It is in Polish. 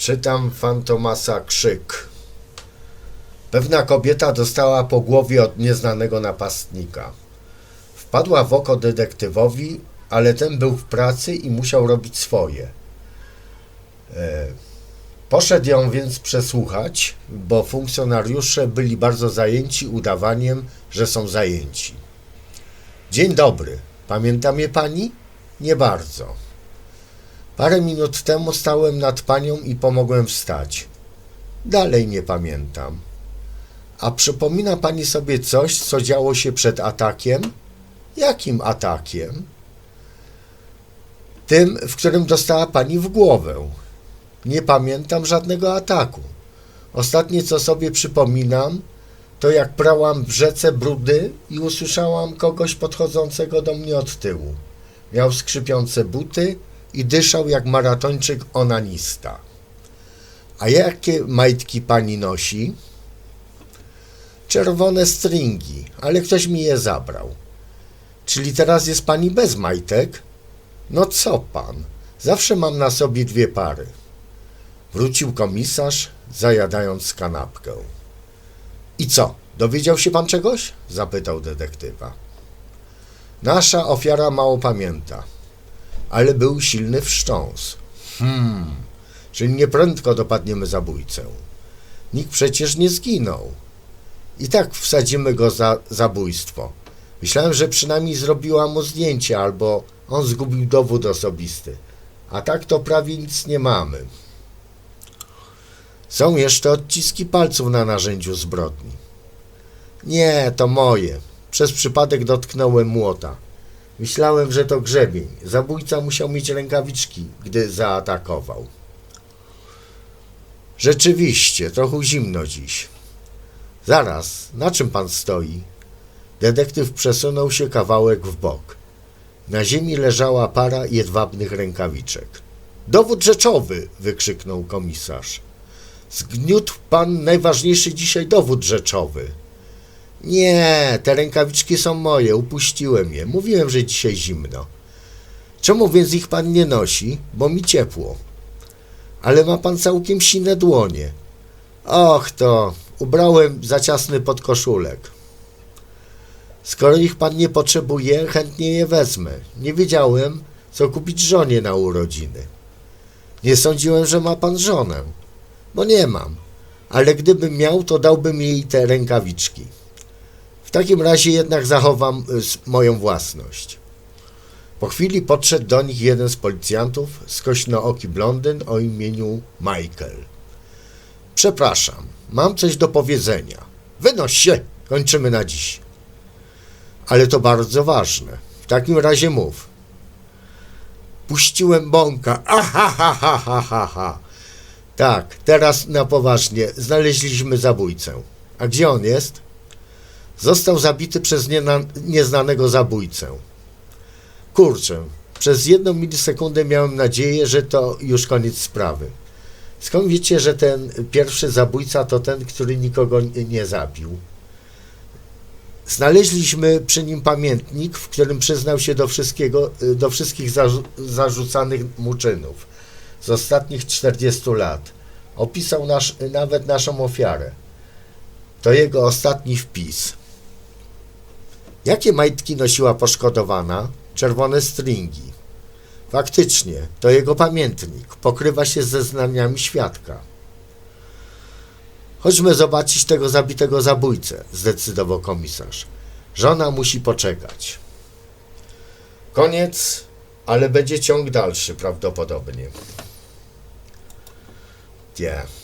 Czytam Fantomasa Krzyk. Pewna kobieta dostała po głowie od nieznanego napastnika. Wpadła w oko detektywowi, ale ten był w pracy i musiał robić swoje. E, Poszedł ją więc przesłuchać, bo funkcjonariusze byli bardzo zajęci udawaniem, że są zajęci. Dzień dobry. Pamięta mnie pani? Nie bardzo. Parę minut temu stałem nad panią i pomogłem wstać. Dalej nie pamiętam. A przypomina pani sobie coś, co działo się przed atakiem? Jakim atakiem? Tym, w którym dostała pani w głowę. Nie pamiętam żadnego ataku. Ostatnie, co sobie przypominam, to jak prałam w rzece brudy i usłyszałam kogoś podchodzącego do mnie od tyłu. Miał skrzypiące buty i dyszał jak maratończyk onanista. A jakie majtki pani nosi? Czerwone stringi, ale ktoś mi je zabrał. Czyli teraz jest pani bez majtek? No co pan? Zawsze mam na sobie dwie pary. Wrócił komisarz, zajadając kanapkę. I co, dowiedział się pan czegoś? zapytał detektywa. Nasza ofiara mało pamięta, ale był silny wstrząs. Hmm, czyli nieprędko dopadniemy zabójcę. Nikt przecież nie zginął. I tak wsadzimy go za zabójstwo. Myślałem, że przynajmniej zrobiła mu zdjęcie, albo on zgubił dowód osobisty. A tak to prawie nic nie mamy. Są jeszcze odciski palców na narzędziu zbrodni. Nie, to moje. Przez przypadek dotknąłem młota. Myślałem, że to grzebień. Zabójca musiał mieć rękawiczki, gdy zaatakował. Rzeczywiście, trochę zimno dziś. Zaraz, na czym pan stoi? Detektyw przesunął się kawałek w bok. Na ziemi leżała para jedwabnych rękawiczek. Dowód rzeczowy! wykrzyknął komisarz. Zgniótł pan najważniejszy dzisiaj dowód rzeczowy. Nie, te rękawiczki są moje, upuściłem je. Mówiłem, że dzisiaj zimno. Czemu więc ich pan nie nosi? Bo mi ciepło. Ale ma pan całkiem sine dłonie. Och, to ubrałem za ciasny podkoszulek. Skoro ich pan nie potrzebuje, chętnie je wezmę. Nie wiedziałem, co kupić żonie na urodziny. Nie sądziłem, że ma pan żonę bo nie mam. Ale gdybym miał, to dałbym jej te rękawiczki. W takim razie jednak zachowam y, moją własność. Po chwili podszedł do nich jeden z policjantów, skośnooki blondyn o imieniu Michael. Przepraszam, mam coś do powiedzenia. Wynoś się, kończymy na dziś. Ale to bardzo ważne. W takim razie mów. Puściłem bąka. Aha, ha, ha, ha, ha, ha. Tak, teraz na poważnie. Znaleźliśmy zabójcę. A gdzie on jest? Został zabity przez nieznanego zabójcę. Kurczę, przez jedną milisekundę miałem nadzieję, że to już koniec sprawy. Skąd wiecie, że ten pierwszy zabójca to ten, który nikogo nie- zabił? Znaleźliśmy przy nim pamiętnik, w którym przyznał się do wszystkiego, do wszystkich zarzu- zarzucanych mu czynów z ostatnich 40 lat. Opisał nasz, nawet naszą ofiarę. To jego ostatni wpis. Jakie majtki nosiła poszkodowana? Czerwone stringi. Faktycznie, to jego pamiętnik. Pokrywa się ze zeznaniami świadka. Chodźmy zobaczyć tego zabitego zabójcę, zdecydował komisarz. Żona musi poczekać. Koniec, ale będzie ciąg dalszy prawdopodobnie. Yeah.